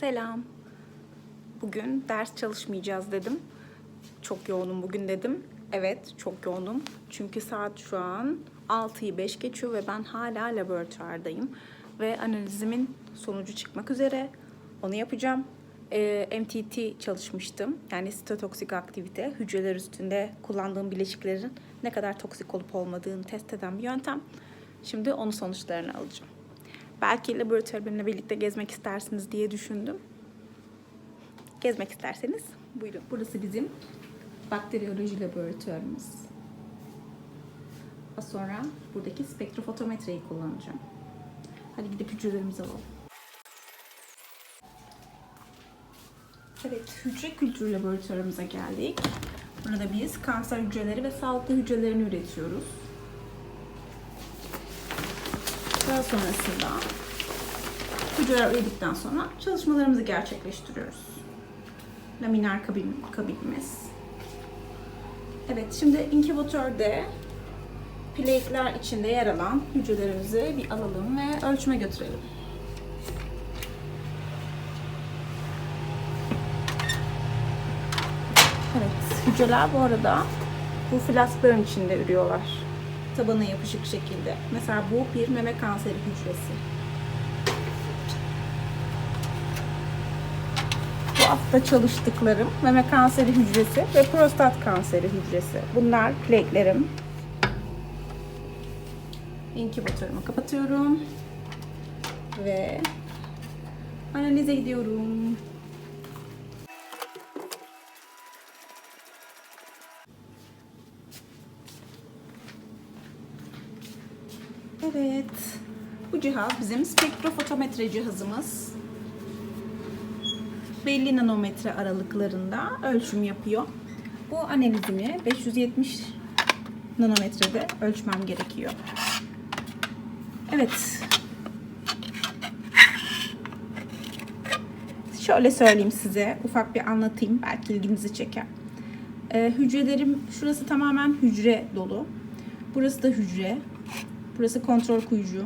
Selam. Bugün ders çalışmayacağız dedim. Çok yoğunum bugün dedim. Evet, çok yoğunum. Çünkü saat şu an 6'yı 5 geçiyor ve ben hala laboratuvardayım. Ve analizimin sonucu çıkmak üzere. Onu yapacağım. Ee, MTT çalışmıştım. Yani sitotoksik aktivite. Hücreler üstünde kullandığım bileşiklerin ne kadar toksik olup olmadığını test eden bir yöntem. Şimdi onun sonuçlarını alacağım. Belki laboratuvar benimle birlikte gezmek istersiniz diye düşündüm. Gezmek isterseniz buyurun. Burası bizim bakteriyoloji laboratuvarımız. Daha sonra buradaki spektrofotometreyi kullanacağım. Hadi gidip hücrelerimizi alalım. Evet, hücre kültürü laboratuvarımıza geldik. Burada biz kanser hücreleri ve sağlıklı hücrelerini üretiyoruz. Daha sonrasında hücreler üredikten sonra çalışmalarımızı gerçekleştiriyoruz. Laminer kabin, kabinimiz. Evet, şimdi inkübatörde plate'ler içinde yer alan hücrelerimizi bir alalım ve ölçüme götürelim. Evet, hücreler bu arada bu flaskların içinde ürüyorlar. Tabana yapışık şekilde. Mesela bu bir meme kanseri hücresi. Bu hafta çalıştıklarım meme kanseri hücresi ve prostat kanseri hücresi. Bunlar plate'lerim. İnkübatörümü kapatıyorum. Ve analize gidiyorum. Evet. Bu cihaz bizim spektrofotometre cihazımız. Belli nanometre aralıklarında ölçüm yapıyor. Bu analizimi 570 nanometrede ölçmem gerekiyor. Evet. Şöyle söyleyeyim size, ufak bir anlatayım. Belki ilginizi çeker. Ee, hücrelerim, şurası tamamen hücre dolu. Burası da hücre. Burası kontrol kuyucu.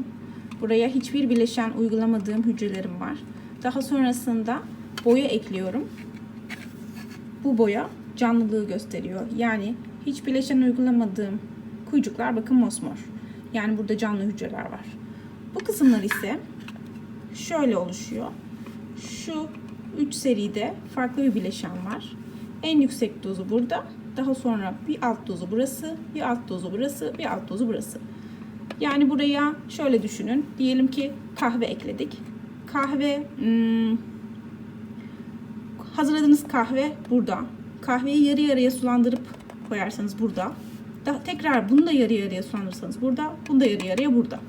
Buraya hiçbir bileşen uygulamadığım hücrelerim var. Daha sonrasında boya ekliyorum. Bu boya canlılığı gösteriyor. Yani hiç bileşen uygulamadığım kuyucuklar bakın mosmor. Yani burada canlı hücreler var. Bu kısımlar ise şöyle oluşuyor. Şu 3 seride farklı bir bileşen var. En yüksek dozu burada. Daha sonra bir alt dozu burası, bir alt dozu burası, bir alt dozu burası. Yani buraya şöyle düşünün. Diyelim ki kahve ekledik. Kahve hmm, hazırladığınız kahve burada. Kahveyi yarı yarıya sulandırıp koyarsanız burada. Daha tekrar bunu da yarı yarıya sulandırırsanız burada. Bunu da yarı yarıya burada.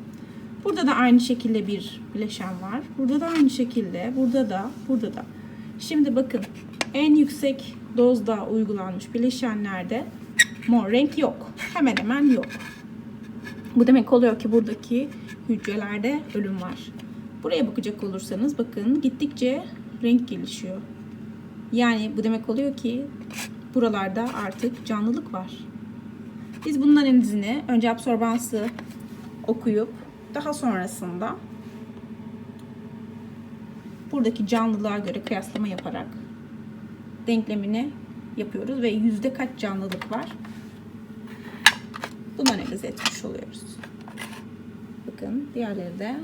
Burada da aynı şekilde bir bileşen var. Burada da aynı şekilde. Burada da, burada da. Şimdi bakın en yüksek dozda uygulanmış bileşenlerde mor renk yok. Hemen hemen yok. Bu demek oluyor ki buradaki hücrelerde ölüm var. Buraya bakacak olursanız bakın gittikçe renk gelişiyor. Yani bu demek oluyor ki buralarda artık canlılık var. Biz bunun analizini önce absorbansı okuyup daha sonrasında buradaki canlılığa göre kıyaslama yaparak denklemini yapıyoruz ve yüzde kaç canlılık var bunu analiz etmiş oluyoruz. Bakın diğerleri de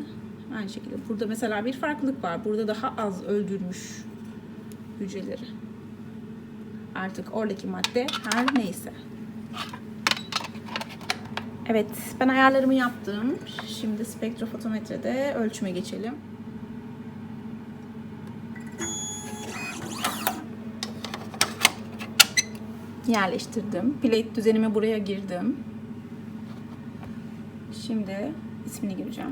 aynı şekilde. Burada mesela bir farklılık var. Burada daha az öldürmüş hücreleri. Artık oradaki madde her neyse. Evet, ben ayarlarımı yaptım. Şimdi spektrofotometrede ölçüme geçelim. Yerleştirdim. Plate düzenime buraya girdim. Şimdi ismini gireceğim.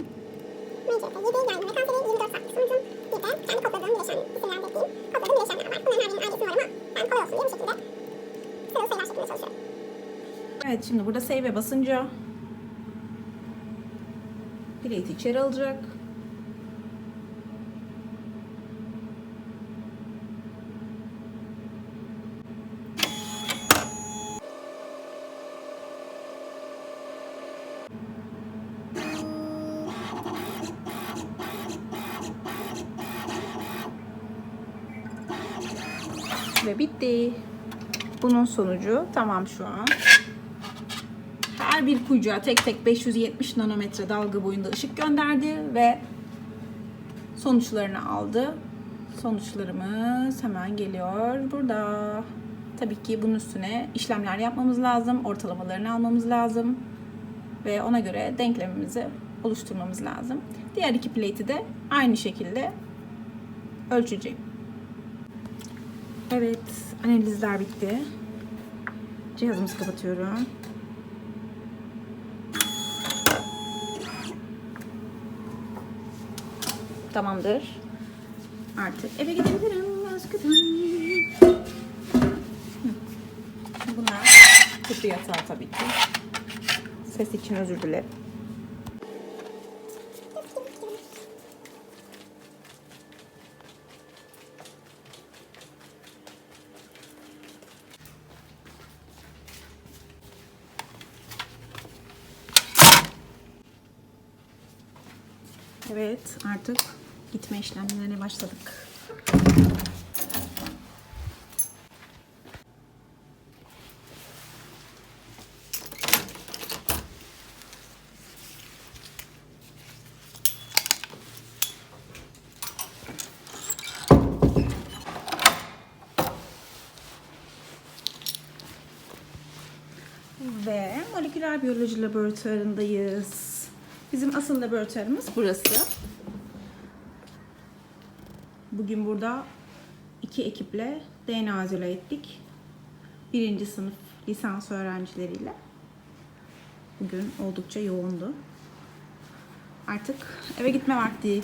MCP 7 yani kanseri 24 saat. Sonucum bir de kendi kodladığım bileşen, isimlendirdiğim kodladığım bileşenler var. Bunların her birinin ayrı ismi var ama ben kolay olsun diye bu şekilde sıralı sayılar şeklinde çalışıyorum. Evet şimdi burada save'e basınca plate içeri alacak. Ve bitti. Bunun sonucu tamam şu an. Her bir kuyucuğa tek tek 570 nanometre dalga boyunda ışık gönderdi ve sonuçlarını aldı. Sonuçlarımız hemen geliyor burada. Tabii ki bunun üstüne işlemler yapmamız lazım. Ortalamalarını almamız lazım. Ve ona göre denklemimizi oluşturmamız lazım. Diğer iki plate'i de aynı şekilde ölçeceğim. Evet, analizler bitti. Cihazımızı kapatıyorum. Tamamdır. Artık eve gidebilirim. Özgürüm. Bunlar kutu yatağı tabii ki. Ses için özür dilerim. Evet, artık gitme işlemlerine başladık. Ve moleküler biyoloji laboratuvarındayız. Bizim asıl laboratuvarımız burası. Bugün burada iki ekiple DNA izole ettik. Birinci sınıf lisans öğrencileriyle. Bugün oldukça yoğundu. Artık eve gitme vakti.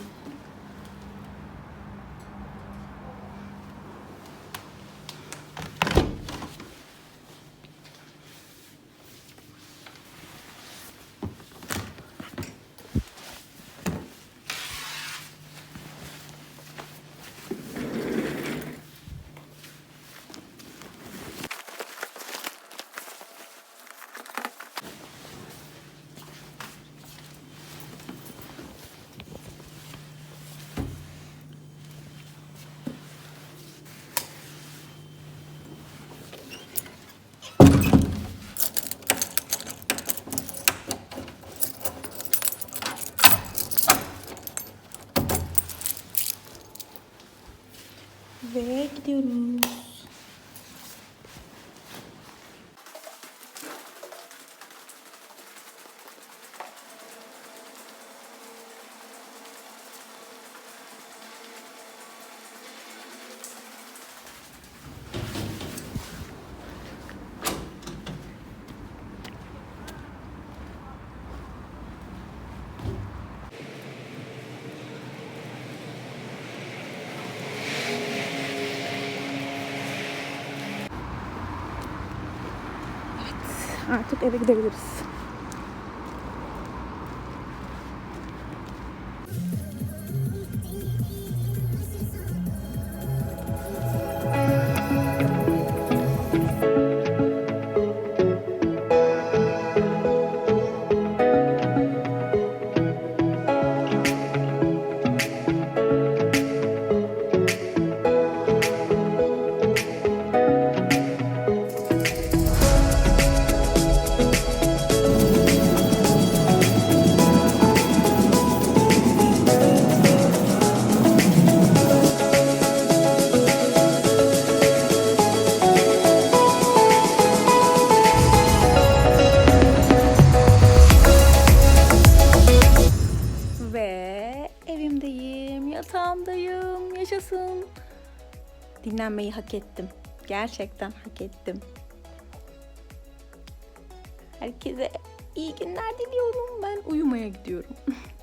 Ve gidiyoruz. Artık eve gidebiliriz. Dinlenmeyi hak ettim. Gerçekten hak ettim. Herkese iyi günler diliyorum. Ben uyumaya gidiyorum.